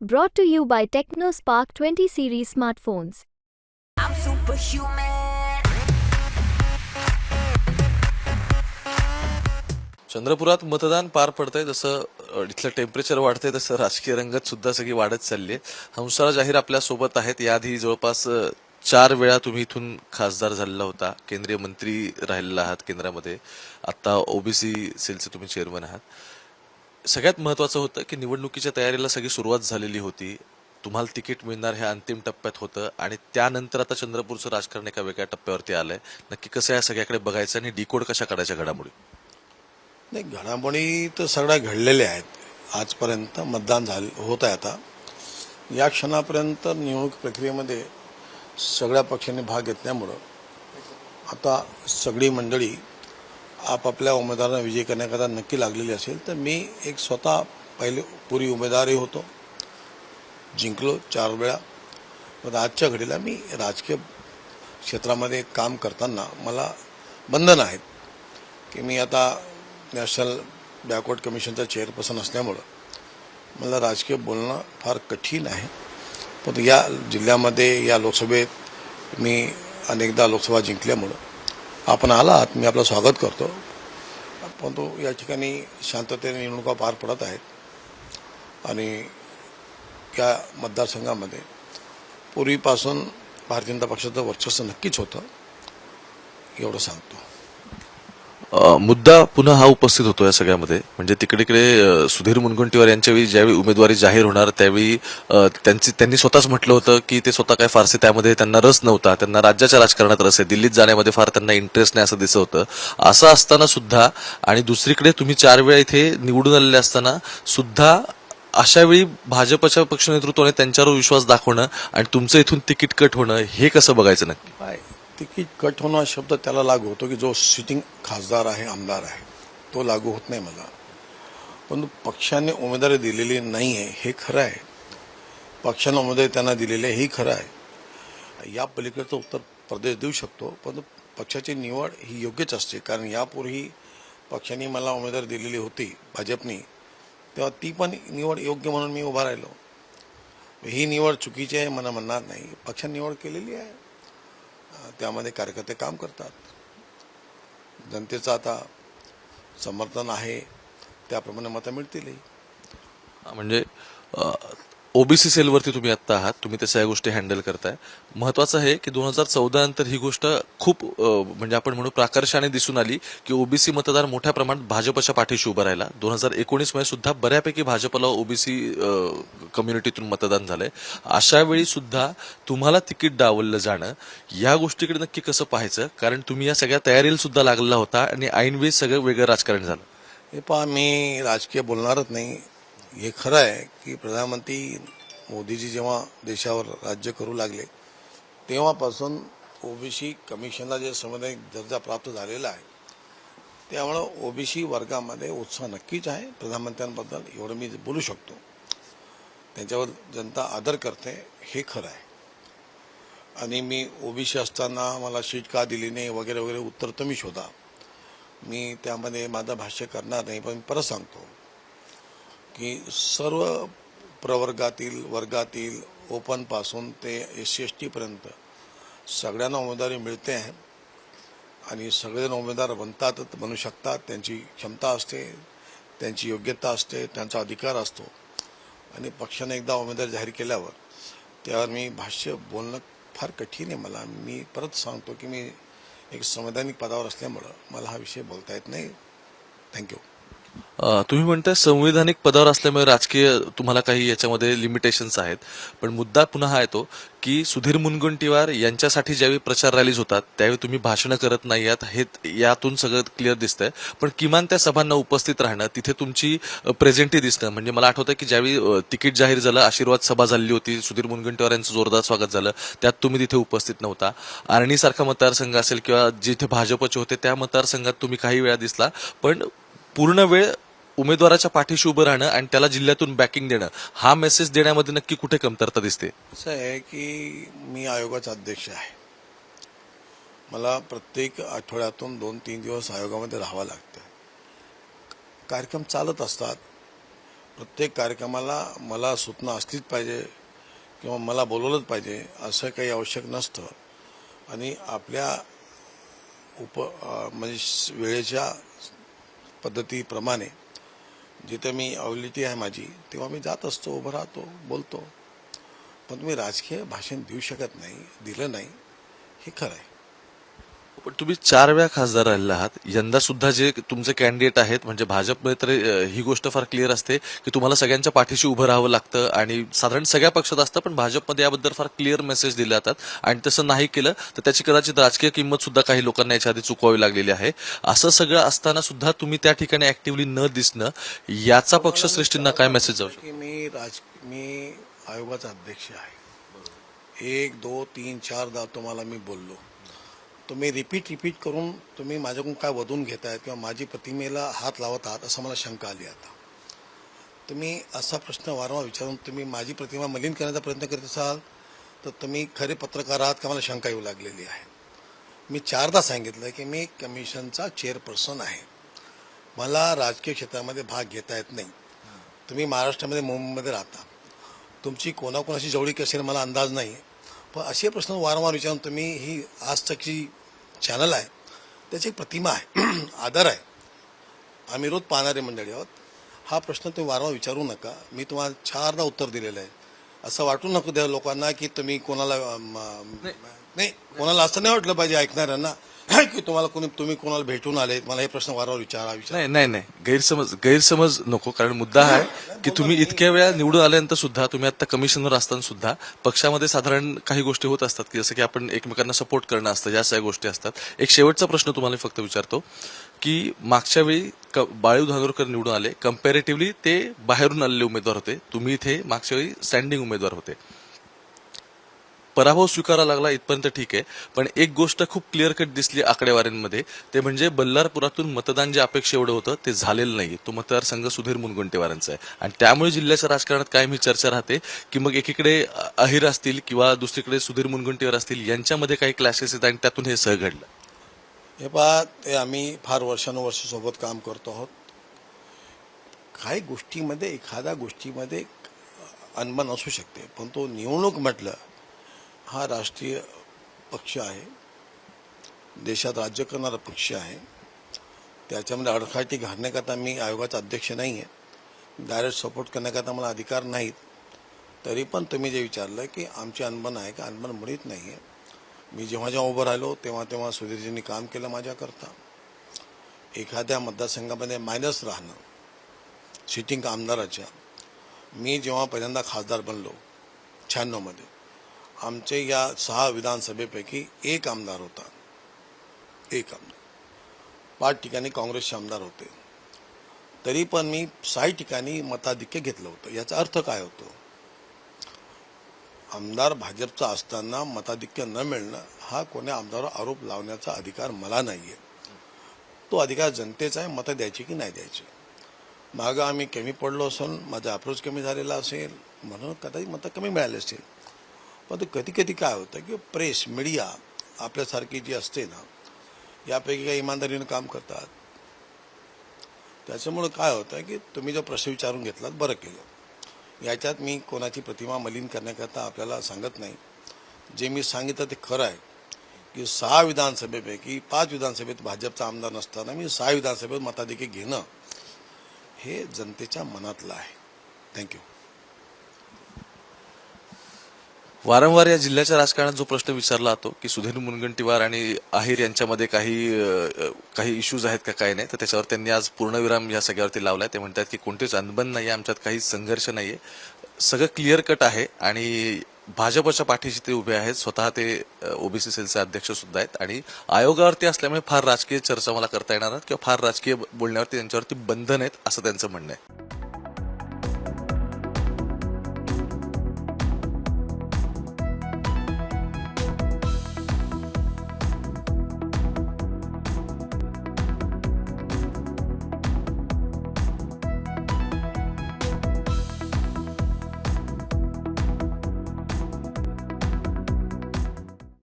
Brought to you by TechnoSpark 20 series smartphones. I'm superhuman. चंद्रपुरात मतदान पार पडतंय जसं इथलं टेम्परेचर वाढतंय तसं राजकीय रंगत सुद्धा सगळी वाढत चालली आहे हंसाळा जाहीर आपल्यासोबत आहेत. याआधी जवळपास चार वेळा तुम्ही इथून खासदार झालेला होता. केंद्रीय मंत्री राहिलेला आहात केंद्रामध्ये. आता ओबीसी सेलचे तुम्ही चेअरमन आहात. सगळ्यात महत्वाचं होतं की निवडणुकीच्या तयारीला सगळी सुरुवात झालेली होती. तुम्हाला तिकीट मिळणार हे अंतिम टप्प्यात होतं आणि त्यानंतर आता चंद्रपूरचं राजकारण एका वेगळ्या टप्प्यावरती आलंय. नक्की कसं या सगळ्याकडे बघायचं आणि डिकोड कशा करायच्या घडामोडी? नाही घडामोडी तर सगळ्या घडलेल्या आहेत. आजपर्यंत मतदान झालं होत आहे आता. या क्षणापर्यंत निवडणूक प्रक्रियेमध्ये सगळ्या पक्षांनी भाग घेतल्यामुळं आता सगळी मंडळी आपापल्या उमेदवारांना विजय करण्याकरता नक्की लागलेली असेल तर मी एक स्वतः पहिले पूर्वी उमेदवारही होतो जिंकलो चार वेळा पण आजच्या घडीला मी राजकीय क्षेत्रामध्ये काम करताना मला बंधन आहेत की मी आता नॅशनल बॅकवर्ड कमिशनचा चेअरपर्सन असल्यामुळं मला राजकीय बोलणं फार कठीण आहे. पण या जिल्ह्यामध्ये या लोकसभेत मी अनेकदा लोकसभा जिंकल्यामुळं आपण आलात मी आपलं स्वागत करतो. परंतु या ठिकाणी शांततेने निवडणुका पार पडत आहेत. आणि या मतदारसंघामध्ये पूर्वीपासून भारतीय जनता पक्षाचं वर्चस्व नक्कीच होतं एवढं सांगतो. मुद्दा पुन्हा हा उपस्थित होतो या सगळ्यामध्ये. म्हणजे तिकडे इकडे सुधीर मुनगंटीवार यांच्या वेळी ज्यावेळी उमेदवारी जाहीर होणार त्यावेळी त्यांची त्यांनी स्वतःच म्हटलं होतं की ते स्वतः काय फारसे त्यामध्ये त्यांना रस नव्हता. त्यांना राज्याच्या राजकारणात रस आहे. दिल्लीत जाण्यामध्ये फार त्यांना इंटरेस्ट नाही असं दिसत होतं. असं असताना सुद्धा आणि दुसरीकडे तुम्ही चार वेळा इथे निवडून आलेले असताना सुद्धा अशावेळी भाजपच्या पक्ष नेतृत्वाने त्यांच्यावर विश्वास दाखवणं आणि तुमचं इथून तिकीट कट होणं हे कसं बघायचं नक्की? तिकीट कट होणं हा शब्द त्याला लागू होतो की जो सिटिंग खासदार आहे आमदार आहे तो लागू होत नाही मला. पण पक्षाने उमेदवारी दिलेली नाही आहे हे खरं आहे. पक्षाने उमेदवारी त्यांना दिलेली आहे हे खरं आहे. या पलीकडचं उत्तर प्रदेश देऊ शकतो पण पक्षाची निवड ही योग्यच असते कारण यापूर्वी पक्षाने मला उमेदवारी दिलेली होती भाजपनी. तेव्हा ती पण निवड योग्य म्हणून मी उभा राहिलो. ही निवड चुकीची आहे मला म्हणणार नाही. पक्षाने निवड केलेली आहे. त्यामध्ये कार्यकर्ते काम करतात. जनतेचं आता समर्थन आहे त्याप्रमाणे मतं मिळतीलही. म्हणजे ओबीसी सेलवरती तुम्ही आत्ता आहात तुम्ही त्या सगळ्या गोष्टी हँडल करताय. महत्वाचं आहे की दोन हजार चौदा नंतर ही गोष्ट खूप म्हणजे आपण म्हणू प्राकर्षाने दिसून आली की ओबीसी मतदार मोठ्या प्रमाणात भाजपच्या पाठीशी उभं राहिला. दोन हजार एकोणीसमध्ये सुद्धा बऱ्यापैकी भाजपला ओबीसी कम्युनिटीतून मतदान झालंय. अशा वेळी सुद्धा तुम्हाला तिकीट डावललं जाणं या गोष्टीकडे नक्की कसं पाहायचं? कारण तुम्ही या सगळ्या तयारीला सुद्धा लागलेला होता आणि ऐनवेळी सगळं वेगळं राजकारण झालं. हे पहा मी राजकीय बोलणारच नाही. हे खरं आहे की प्रधानमंत्री मोदीजी जेव्हा देशावर राज्य करू लागले तेव्हापासून ओबीसी कमिशनला जे संवैधानिक दर्जा प्राप्त झालेला आहे त्यामुळं ओबीसी वर्गामध्ये उत्साह नक्कीच आहे. प्रधानमंत्र्यांबद्दल एवढं मी बोलू शकतो. त्यांच्यावर जनता आदर करते हे खरं आहे. आणि मी ओबीसी असताना मला सीट का दिली नाही वगैरे वगैरे उत्तर तुम्ही शोधा. मी त्यामध्ये माझं भाष्य करणार नाही पण मी परत सांगतो. की सर्व प्रवर्गातील वर्गातील ओपनपासून ते एस सी एस टीपर्यंत सगळ्यांना उमेदवारी मिळते आहे. आणि सगळेजण उमेदवार बनतातच बनू शकतात. त्यांची क्षमता असते त्यांची योग्यता असते त्यांचा अधिकार असतो. आणि पक्षाने एकदा उमेदवार जाहीर केल्यावर त्यावर मी भाष्य बोलणं फार कठीण आहे मला. मी परत सांगतो की मी एक संवैधानिक पदावर असल्यामुळं मला हा विषय बोलता येत नाही. थँक्यू तुम्ही म्हणताय संविधानिक पदावर असल्यामुळे राजकीय तुम्हाला काही याच्यामध्ये लिमिटेशन्स आहेत. पण मुद्दा पुन्हा हा येतो की सुधीर मुनगंटीवार यांच्यासाठी ज्यावेळी प्रचार रॅलीज होतात त्यावेळी तुम्ही भाषणं करत नाही आहात हे यातून सगळं क्लिअर दिसतंय. पण किमान त्या सभांना उपस्थित राहणं तिथे तुमची प्रेझेंटी दिसणं म्हणजे मला आठवतं की ज्यावेळी तिकीट जाहीर झालं आशीर्वाद सभा झालेली होती सुधीर मुनगंटीवार यांचं जोरदार स्वागत झालं त्यात तुम्ही तिथे उपस्थित नव्हता. आर्णीसारखा मतदारसंघ असेल किंवा जिथे भाजपचे होते त्या मतदारसंघात तुम्ही काही वेळा दिसला पण पूर्ण वेळ उमेदवाराच्या पाठीशी उभं राहणं आणि त्याला जिल्ह्यातून बॅकिंग देणं हा मेसेज देण्यामध्ये नक्की कुठे कमतरता दिसते? असं आहे की मी आयोगाचा अध्यक्ष आहे. मला प्रत्येक आठवड्यातून दोन तीन दिवस आयोगामध्ये राहावं लागतं. कार्यक्रम चालत असतात. प्रत्येक कार्यक्रमाला मला सूचना असलीच पाहिजे किंवा मला बोलवलंच पाहिजे असं काही आवश्यक नसतं. आणि आपल्या उप म्हणजे वेळेच्या पद्धतीप्रमाणे जिथे मी अवलिटी आहे माझी तेव्हा मी जात असतो उभं राहतो बोलतो. पण तुम्ही राजकीय भाषण देऊ शकत नाही दिलं नाही हे खरं आहे. पण तुम्ही चार वेळा खासदार राहिले आहात. यंदा सुद्धा जे तुमचे कॅन्डिडेट आहेत म्हणजे भाजपमध्ये तर ही गोष्ट फार क्लिअर असते की तुम्हाला सगळ्यांच्या पाठीशी उभं राहावं लागतं आणि साधारण सगळ्या पक्षात असतं पण भाजपमध्ये याबद्दल फार क्लिअर मेसेज दिले जातात. आणि तसं नाही केलं तर त्याची कदाचित राजकीय किंमत सुद्धा काही लोकांना याच्या आधी चुकवावी लागलेली आहे. असं सगळं असताना सुद्धा तुम्ही त्या ठिकाणी ऍक्टिव्हली न दिसणं याचा पक्ष सृष्टींना काय मेसेज जाऊ शकतो? मी राज मी आयोगाचा अध्यक्ष आहे. एक दोन तीन चारदा तुम्हाला मी बोललो. तुम्ही रिपीट रिपीट करून तुम्ही माझ्याकडून काय वधून घेताय किंवा माझी प्रतिमेला हात लावत आहात असं मला शंका आली आता. तुम्ही असा प्रश्न वारंवार विचारून तुम्ही माझी प्रतिमा मलिन करण्याचा प्रयत्न करत असाल तर तुम्ही खरे पत्रकार आहात का? मला शंका येऊ लागलेली आहे. मी चारदा सांगितलं की मी कमिशनचा चेअरपर्सन आहे. मला राजकीय क्षेत्रामध्ये भाग घेता येत नाही. तुम्ही महाराष्ट्रामध्ये मुंबईमध्ये राहता. तुमची कोणाकोणाशी जवळीक असेल मला अंदाज नाही. पण असे प्रश्न वारंवार विचारून तुम्ही ही आज चॅनल आहे त्याची एक प्रतिमा आहे आदर आहे. आम्ही रोज पाहणारे मंडळी आहोत. हा प्रश्न तुम्ही वारंवार विचारू नका. मी तुम्हाला चारदा उत्तर दिलेलं आहे. असं वाटू नको द्या लोकांना की तुम्ही कोणाला नाही. कोणाला असं नाही वाटलं पाहिजे ऐकणाऱ्यांना की तुम्हाला कोणी तुम्ही कोणाला भेटून आले. मला हे प्रश्न वारंवार विचारा विचारा. नाही नाही नाही. गैरसमज गैरसमज नको. कारण मुद्दा आहे की तुम्ही इतक्या वेळा निवडून आल्यानंतर सुद्धा तुम्ही आता कमिशनर असताना सुद्धा पक्षामध्ये साधारण काही गोष्टी होत असतात की जसं की आपण एकमेकांना सपोर्ट करणं असतं या सगळ्या गोष्टी असतात. एक शेवटचा प्रश्न तुम्हाला फक्त विचारतो. की मागच्या वेळी क- बाळू धानोरकर निवडून आले. कम्पॅरेटिव्हली ते बाहेरून आलेले उमेदवार होते. तुम्ही इथे मागच्या वेळी स्टँडिंग उमेदवार होते. पराभव स्वीकारा लागला इथपर्यंत ठीक आहे. पण एक गोष्ट खूप क्लिअर कट दिसली आकडेवाऱ्यांमध्ये ते म्हणजे बल्लारपुरातून मतदान जे अपेक्षा एवढं होतं ते झालेलं नाही तो मतदारसंघ सुधीर मुनगुंटेवारांचा आहे. आणि त्यामुळे जिल्ह्याच्या राजकारणात कायम ही चर्चा राहते की मग एकीकडे अहिर असतील किंवा दुसरीकडे सुधीर मुनगुंटेवार असतील यांच्यामध्ये काही क्लॅशेस आहेत आणि त्यातून हे सह घडलं हे पहा ते आम्ही फार वर्षानुवर्ष सोबत काम करतो आहोत. काही गोष्टीमध्ये एखाद्या गोष्टीमध्ये अनबन असू शकते पण तो निवडणूक म्हटलं हा राष्ट्रीय पक्ष आहे. देशात राज्य करणारा पक्ष आहे. त्याच्यामध्ये अडखाटी घालण्याकरता मी आयोगाचा अध्यक्ष नाही आहे डायरेक्ट सपोर्ट करण्याकरता मला अधिकार नाहीत. तरी पण तुम्ही जे विचारलं की आमची अनबन आहे का? अनबन मुळीच नाही आहे मी जेव्हा जेव्हा उभं राहिलो तेव्हा तेव्हा सुधीरजींनी काम केलं माझ्याकरता. एखाद्या मतदारसंघामध्ये मायनस राहणं सिटिंग आमदाराच्या. मी जेव्हा पहिल्यांदा खासदार बनलो शहाण्णवमध्ये आमचे या सहा विधानसभेपैकी एक आमदार होता. एक आमदार. पाच ठिकाणी काँग्रेसचे आमदार होते. तरी पण मी सहा ठिकाणी मताधिक्य घेतलं होतं. याचा अर्थ काय होतो? आमदार भाजपचा असताना मताधिक्य न मिळणं हा कोण्या आमदारावर आरोप लावण्याचा अधिकार मला नाही आहे तो अधिकार जनतेचा आहे मतं द्यायची की नाही द्यायची? मागं आम्ही कमी पडलो असून माझा अप्रोच कमी झालेला असेल म्हणून कदाचित मतं कमी मिळाली असतील. पण कधी कधी काय होतं की प्रेस मीडिया आपल्यासारखी जी असते ना यापैकी काही इमानदारीनं काम करतात. त्याच्यामुळं काय होतं की तुम्ही जो प्रश्न विचारून घेतलात बरं केलं. याच्यात मी कोणाची प्रतिमा मलिन करण्याकरता आपल्याला सांगत नाही. जे मी सांगितलं ते खरं आहे. की सहा विधानसभेपैकी पाच विधानसभेत भाजपचा आमदार नसताना मी सहा विधानसभेत मताधिक्य घेणं हे जनतेच्या मनातलं आहे. थँक्यू वारंवार या जिल्ह्याच्या राजकारणात जो प्रश्न विचारला जातो की सुधीर मुनगंटीवार आणि अहिर यांच्यामध्ये काही काही इश्यूज आहेत का काय नाही तर त्याच्यावर त्यांनी आज पूर्णविराम या सगळ्यावरती लावलाय. ते म्हणतात की कोणतेच अनबन नाही आमच्यात काही संघर्ष नाहीये. सगळं क्लिअर कट आहे आणि भाजपच्या पाठीशी ते उभे आहेत. स्वतः ते ओबीसी सेलचे अध्यक्ष सुद्धा आहेत आणि आयोगावरती असल्यामुळे फार राजकीय चर्चा मला करता येणार किंवा फार राजकीय बोलण्यावरती त्यांच्यावरती बंधन आहेत असं त्यांचं म्हणणं आहे.